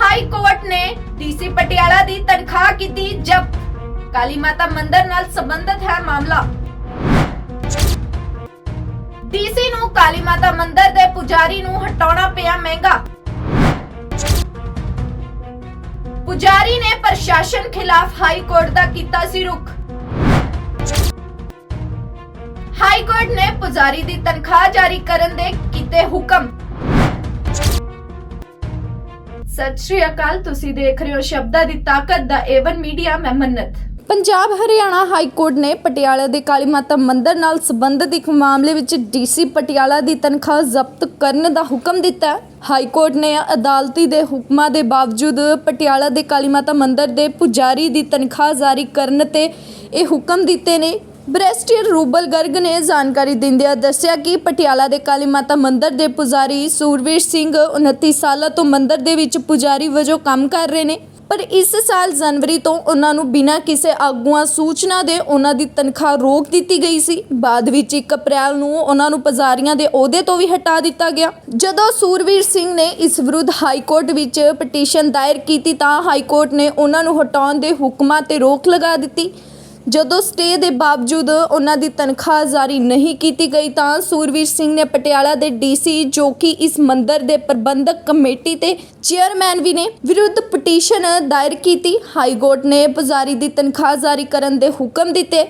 High court ਨੇ DC Patiala ਦੀ ਤਨਖਾਹ ਕੀਤੀ ਜ਼ਬਤ। ਕਾਲੀ ਮਾਤਾ ਮੰਦਿਰ ਨਾਲ ਸੰਬੰਧਿਤ ਹੈ ਮਾਮਲਾ। ਡੀਸੀ ਨੂੰ ਕਾਲੀ ਮਾਤਾ ਮੰਦਿਰ ਦੇ ਪੁਜਾਰੀ ਨੂੰ ਹਟਾਉਣਾ ਪਿਆ ਮਹਿੰਗਾ। ਪੁਜਾਰੀ ਨੇ ਪ੍ਰਸ਼ਾਸਨ ਖਿਲਾਫ ਹਾਈ ਕੋਰਟ ਦਾ ਕੀਤਾ ਸੀ ਰੁਖ। ਹਾਈ ਕੋਰਟ ਨੇ ਪੁਜਾਰੀ ਦੀ ਤਨਖਾਹ ਜਾਰੀ ਕਰਨ ਦੇ ਕੀਤੇ ਹੁਕਮ। ਸਤਿ ਸ਼੍ਰੀ ਅਕਾਲ, ਤੁਸੀਂ ਦੇਖ ਰਹੇ ਹੋ ਸ਼ਬਦਾਂ ਦੀ ਤਾਕਤ ਦਾ ਏਵਨ ਮੀਡੀਆ ਮੈਂ ਮੰਨਤ। ਪੰਜਾਬ ਹਰਿਆਣਾ ਹਾਈ ਕੋਰਟ ਨੇ ਪਟਿਆਲਾ ਦੇ ਕਾਲੀ ਮਾਤਾ ਮੰਦਿਰ ਨਾਲ ਸੰਬੰਧਿਤ ਇੱਕ ਮਾਮਲੇ ਵਿੱਚ ਡੀਸੀ ਪਟਿਆਲਾ ਦੀ ਤਨਖਾਹ ਜ਼ਬਤ ਕਰਨ ਦਾ ਹੁਕਮ ਦਿੱਤਾ ਹਾਈ ਕੋਰਟ ਨੇ ਅਦਾਲਤੀ ਦੇ ਹੁਕਮਾਂ ਦੇ ਬਾਵਜੂਦ ਪਟਿਆਲਾ ਦੇ ਕਾਲੀ ਮਾਤਾ ਮੰਦਿਰ ਦੇ ਪੁਜਾਰੀ ਦੀ ਤਨਖਾਹ ਜਾਰੀ ਕਰਨ ਤੇ ਇਹ ਹੁਕਮ ਦਿੱਤੇ ਨੇ। ਬ੍ਰੈਸਟੀਅਰ ਰੂਬਲ ਗਰਗ ਨੇ ਜਾਣਕਾਰੀ ਦਿੰਦਿਆਂ ਦੱਸਿਆ ਕਿ ਪਟਿਆਲਾ ਦੇ ਕਾਲੀ ਮਾਤਾ ਮੰਦਿਰ ਦੇ ਪੁਜਾਰੀ ਸੂਰਵੀਰ ਸਿੰਘ 29 ਸਾਲਾਂ ਤੋਂ ਮੰਦਿਰ ਦੇ ਵਿੱਚ ਪੁਜਾਰੀ ਵਜੋਂ ਕੰਮ ਕਰ ਰਹੇ ਨੇ, ਪਰ ਇਸ ਸਾਲ ਜਨਵਰੀ ਤੋਂ ਉਹਨਾਂ ਨੂੰ ਬਿਨਾਂ ਕਿਸੇ ਆਗੂਆਂ ਸੂਚਨਾ ਦੇ ਉਹਨਾਂ ਦੀ ਤਨਖਾਹ ਰੋਕ ਦਿੱਤੀ ਗਈ ਸੀ। ਬਾਅਦ ਵਿੱਚ 1 ਅਪ੍ਰੈਲ ਨੂੰ ਉਹਨਾਂ ਨੂੰ ਪੁਜਾਰੀਆਂ ਦੇ ਅਹੁਦੇ ਤੋਂ ਵੀ ਹਟਾ ਦਿੱਤਾ ਗਿਆ। ਜਦੋਂ ਸੂਰਵੀਰ ਸਿੰਘ ਨੇ ਇਸ ਵਿਰੁੱਧ ਹਾਈ ਕੋਰਟ ਵਿੱਚ ਪਟੀਸ਼ਨ ਦਾਇਰ ਕੀਤੀ ਤਾਂ ਹਾਈ ਕੋਰਟ ਨੇ ਉਹਨਾਂ ਨੂੰ ਹਟਾਉਣ ਦੇ ਹੁਕਮਾਂ ਤੇ ਰੋਕ ਲਗਾ ਦਿੱਤੀ। ਜਦੋਂ ਸਟੇ ਦੇ ਬਾਵਜੂਦ ਉਹਨਾਂ ਦੀ ਤਨਖਾਹ ਜਾਰੀ ਨਹੀਂ ਕੀਤੀ ਗਈ ਤਾਂ ਸੂਰਵੀਰ ਸਿੰਘ ਨੇ ਪਟਿਆਲਾ ਦੇ ਡੀਸੀ ਜੋ ਕਿ ਇਸ ਮੰਦਿਰ ਦੇ ਪ੍ਰਬੰਧਕ ਕਮੇਟੀ ਤੇ ਚੇਅਰਮੈਨ ਵੀ ਨੇ ਵਿਰੁੱਧ ਪਟੀਸ਼ਨ ਦਾਇਰ ਕੀਤੀ। ਹਾਈ ਕੋਰਟ ਨੇ ਪੁਜਾਰੀ ਦੀ ਤਨਖਾਹ ਜਾਰੀ ਕਰਨ ਦੇ ਹੁਕਮ ਦਿੱਤੇ।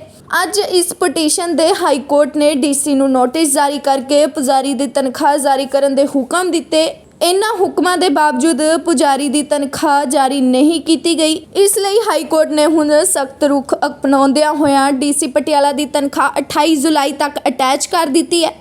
ਅੱਜ ਇਸ ਪਟੀਸ਼ਨ ਦੇ ਹਾਈ ਕੋਰਟ ਨੇ ਡੀਸੀ ਨੂੰ ਨੋਟਿਸ ਜਾਰੀ ਕਰਕੇ ਪੁਜਾਰੀ ਦੀ ਤਨਖਾਹ ਜਾਰੀ ਕਰਨ ਦੇ ਹੁਕਮ ਦਿੱਤੇ। ਇਨ੍ਹਾਂ ਹੁਕਮਾਂ ਦੇ ਬਾਵਜੂਦ ਪੁਜਾਰੀ ਦੀ ਤਨਖਾਹ ਜਾਰੀ ਨਹੀਂ ਕੀਤੀ ਗਈ। ਇਸ ਲਈ ਹਾਈ ਕੋਰਟ ਨੇ ਹੁਣ ਸਖਤ ਰੁਖ ਅਪਣਾਉਂਦਿਆਂ ਹੋਇਆਂ ਡੀਸੀ ਪਟਿਆਲਾ ਦੀ ਤਨਖਾਹ 28 ਜੁਲਾਈ ਤੱਕ ਅਟੈਚ ਕਰ ਦਿੱਤੀ ਹੈ।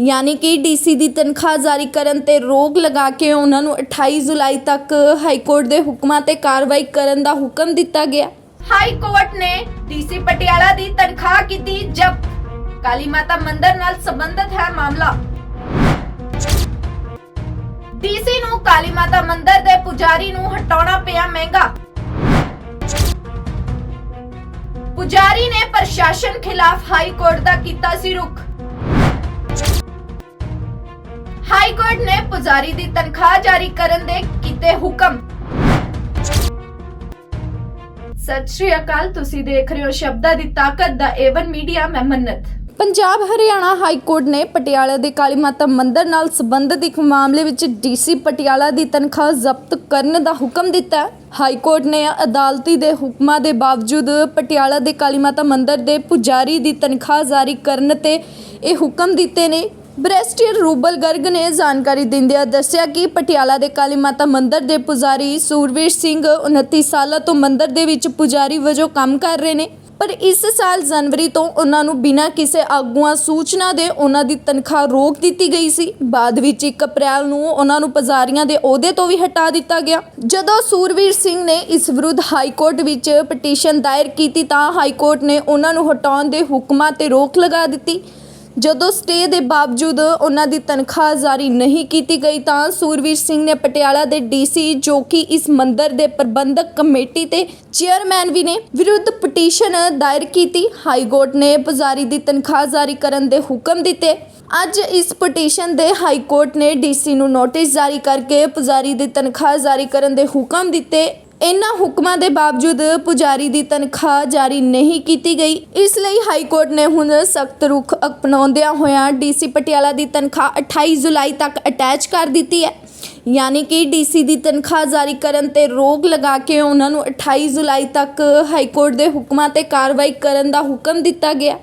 ਯਾਨੀ ਕਿ ਡੀਸੀ ਦੀ ਤਨਖਾਹ ਜਾਰੀ ਕਰਨ ਤੇ ਰੋਕ ਲਗਾ ਕੇ ਉਹਨਾਂ ਨੂੰ 28 ਜੁਲਾਈ ਤੱਕ ਹਾਈ ਕੋਰਟ ਦੇ ਹੁਕਮਾਂ ਤੇ ਕਾਰਵਾਈ ਕਰਨ ਦਾ ਹੁਕਮ ਦਿੱਤਾ ਗਿਆ। ਹਾਈ ਕੋਰਟ ਨੇ ਡੀਸੀ ਪਟਿਆਲਾ ਦੀ ਤਨਖਾਹ ਕੀਤੀ ਜ਼ਬਤ। ਕਾਲੀ ਮਾਤਾ ਮੰਦਿਰ ਨਾਲ ਸੰਬੰਧਿਤ ਹੈ ਮਾਮਲਾ। ਡੀਸੀ ਨੂੰ ਕਾਲੀ ਮਾਤਾ ਮੰਦਿਰ ਦੇ ਪੁਜਾਰੀ ਨੂੰ ਹਟਾਉਣਾ ਪਿਆ ਮਹਿੰਗਾ। ਪੁਜਾਰੀ ਨੇ ਪ੍ਰਸ਼ਾਸਨ ਖਿਲਾਫ ਹਾਈ ਕੋਰਟ ਦਾ ਕੀਤਾ ਸੀ ਰੁਖ। ਹਾਈ ਕੋਰਟ ਨੇ ਪੁਜਾਰੀ ਦੀ ਤਨਖਾਹ ਜਾਰੀ ਕਰਨ ਦੇ ਕੀਤੇ ਹੁਕਮ। ਸਤਿ ਸ਼੍ਰੀ ਅਕਾਲ, ਤੁਸੀਂ ਦੇਖ ਰਹੇ ਹੋ ਸ਼ਬਦਾਂ ਦੀ ਤਾਕਤ ਦਾ ਏਵਨ ਮੀਡੀਆ ਮੈਂ ਮੰਨਤ। ਪੰਜਾਬ ਹਰਿਆਣਾ ਹਾਈ ਕੋਰਟ ਨੇ ਪਟਿਆਲਾ ਦੇ ਕਾਲੀ ਮਾਤਾ ਮੰਦਿਰ ਨਾਲ ਸੰਬੰਧਿਤ ਇੱਕ ਮਾਮਲੇ ਵਿੱਚ ਡੀਸੀ ਪਟਿਆਲਾ ਦੀ ਤਨਖਾਹ ਜ਼ਬਤ ਕਰਨ ਦਾ ਹੁਕਮ ਦਿੱਤਾ ਹਾਈ ਕੋਰਟ ਨੇ ਅਦਾਲਤੀ ਦੇ ਹੁਕਮਾਂ ਦੇ ਬਾਵਜੂਦ ਪਟਿਆਲਾ ਦੇ ਕਾਲੀ ਮਾਤਾ ਮੰਦਿਰ ਦੇ ਪੁਜਾਰੀ ਦੀ ਤਨਖਾਹ ਜਾਰੀ ਕਰਨ ਤੇ ਇਹ ਹੁਕਮ ਦਿੱਤੇ ਨੇ। ਬ੍ਰੈਸਟੀਅਰ ਰੂਬਲ ਗਰਗ ਨੇ ਜਾਣਕਾਰੀ ਦਿੰਦਿਆਂ ਦੱਸਿਆ ਕਿ ਪਟਿਆਲਾ ਦੇ ਕਾਲੀ ਮਾਤਾ ਮੰਦਿਰ ਦੇ ਪੁਜਾਰੀ ਸੂਰਵੀਰ ਸਿੰਘ 29 ਸਾਲਾਂ ਤੋਂ ਮੰਦਿਰ ਦੇ ਵਿੱਚ ਪੁਜਾਰੀ ਵਜੋਂ ਕੰਮ ਕਰ ਰਹੇ ਨੇ। ਪਰ ਇਸ ਸਾਲ ਜਨਵਰੀ ਤੋਂ ਉਹਨਾਂ ਨੂੰ ਬਿਨਾਂ ਕਿਸੇ ਆਗੂਆਂ ਸੂਚਨਾ ਦੇ ਉਹਨਾਂ ਦੀ ਤਨਖਾਹ ਰੋਕ ਦਿੱਤੀ ਗਈ ਸੀ। ਬਾਅਦ ਵਿੱਚ 1 ਅਪ੍ਰੈਲ ਨੂੰ ਉਹਨਾਂ ਨੂੰ ਪਜ਼ਾਰੀਆਂ ਦੇ ਅਹੁਦੇ ਤੋਂ ਵੀ ਹਟਾ ਦਿੱਤਾ ਗਿਆ। ਜਦੋਂ ਸੂਰਵੀਰ ਸਿੰਘ ਨੇ ਇਸ ਵਿਰੁੱਧ ਹਾਈ ਕੋਰਟ ਵਿੱਚ ਪਟੀਸ਼ਨ ਦਾਇਰ ਕੀਤੀ ਤਾਂ ਹਾਈ ਕੋਰਟ ਨੇ ਉਹਨਾਂ ਨੂੰ ਹਟਾਉਣ ਦੇ ਹੁਕਮਾਂ ਤੇ ਰੋਕ ਲਗਾ ਦਿੱਤੀ। ਜਦੋਂ ਸਟੇ ਦੇ ਬਾਵਜੂਦ ਉਹਨਾਂ ਦੀ ਤਨਖਾਹ ਜਾਰੀ ਨਹੀਂ ਕੀਤੀ ਗਈ ਤਾਂ ਸੂਰਵੀਰ ਸਿੰਘ ਨੇ ਪਟਿਆਲਾ ਦੇ ਡੀਸੀ ਜੋ ਕਿ ਇਸ ਮੰਦਿਰ ਦੇ ਪ੍ਰਬੰਧਕ ਕਮੇਟੀ ਤੇ ਚੇਅਰਮੈਨ ਵੀ ਨੇ ਵਿਰੁੱਧ ਪਟੀਸ਼ਨ ਦਾਇਰ ਕੀਤੀ। ਹਾਈ ਕੋਰਟ ਨੇ ਪੁਜਾਰੀ ਦੀ ਤਨਖਾਹ ਜਾਰੀ ਕਰਨ ਦੇ ਹੁਕਮ ਦਿੱਤੇ। ਅੱਜ ਇਸ ਪਟੀਸ਼ਨ ਦੇ ਹਾਈ ਕੋਰਟ ਨੇ ਡੀਸੀ ਨੂੰ ਨੋਟਿਸ ਜਾਰੀ ਕਰਕੇ ਪੁਜਾਰੀ ਦੀ ਤਨਖਾਹ ਜਾਰੀ ਕਰਨ ਦੇ ਹੁਕਮ ਦਿੱਤੇ। ਇਹਨਾਂ ਹੁਕਮਾਂ ਦੇ ਬਾਵਜੂਦ ਪੁਜਾਰੀ ਦੀ ਤਨਖਾਹ ਜਾਰੀ ਨਹੀਂ ਕੀਤੀ ਗਈ। ਇਸ ਲਈ ਹਾਈ ਕੋਰਟ ਨੇ ਹੁਣ ਸਖਤ ਰੁਖ ਅਪਣਾਉਂਦਿਆਂ ਹੋਇਆਂ ਡੀਸੀ ਪਟਿਆਲਾ ਦੀ ਤਨਖਾਹ 28 ਜੁਲਾਈ ਤੱਕ ਅਟੈਚ ਕਰ ਦਿੱਤੀ ਹੈ। ਯਾਨੀ ਕਿ ਡੀਸੀ ਦੀ ਤਨਖਾਹ ਜਾਰੀ ਕਰਨ ਤੇ ਰੋਕ ਲਗਾ ਕੇ ਉਹਨਾਂ ਨੂੰ 28 ਜੁਲਾਈ ਤੱਕ ਹਾਈ ਕੋਰਟ ਦੇ ਹੁਕਮਾਂ ਤੇ ਕਾਰਵਾਈ ਕਰਨ ਦਾ ਹੁਕਮ ਦਿੱਤਾ ਗਿਆ।